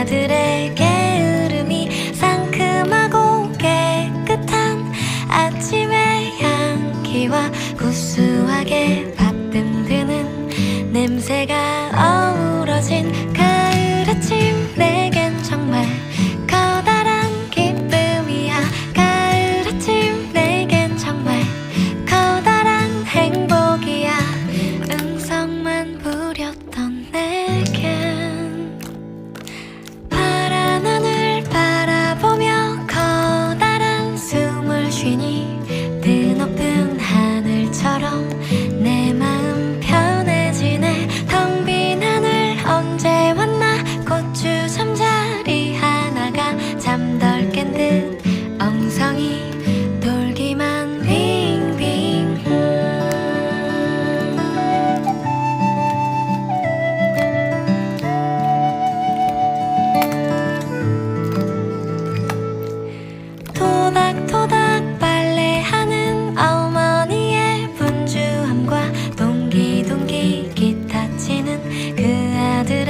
그 아들의 게으름이 상큼하고 깨끗한 아침의 향기와 구수하게 밥 뜸드는 냄새가 어우러진 가 그 아들의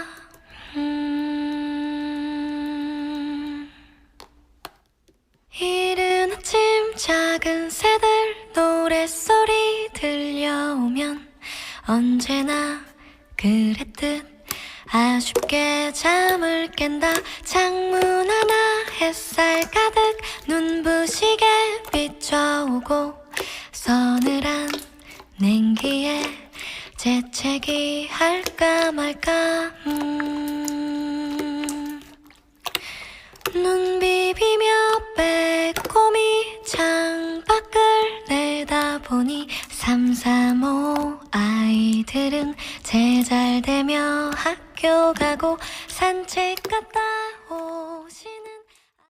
언제나 그랬듯 아쉽게 잠을 깬다 창문 하나 햇살 가득 눈부시게 비춰오고 서늘한 냉기에 재채기 할까 말까 음. 눈 비비며 빼꼼히 창밖을 내다보니 아이들은 제잘 되며 학교 가고 산책 갔다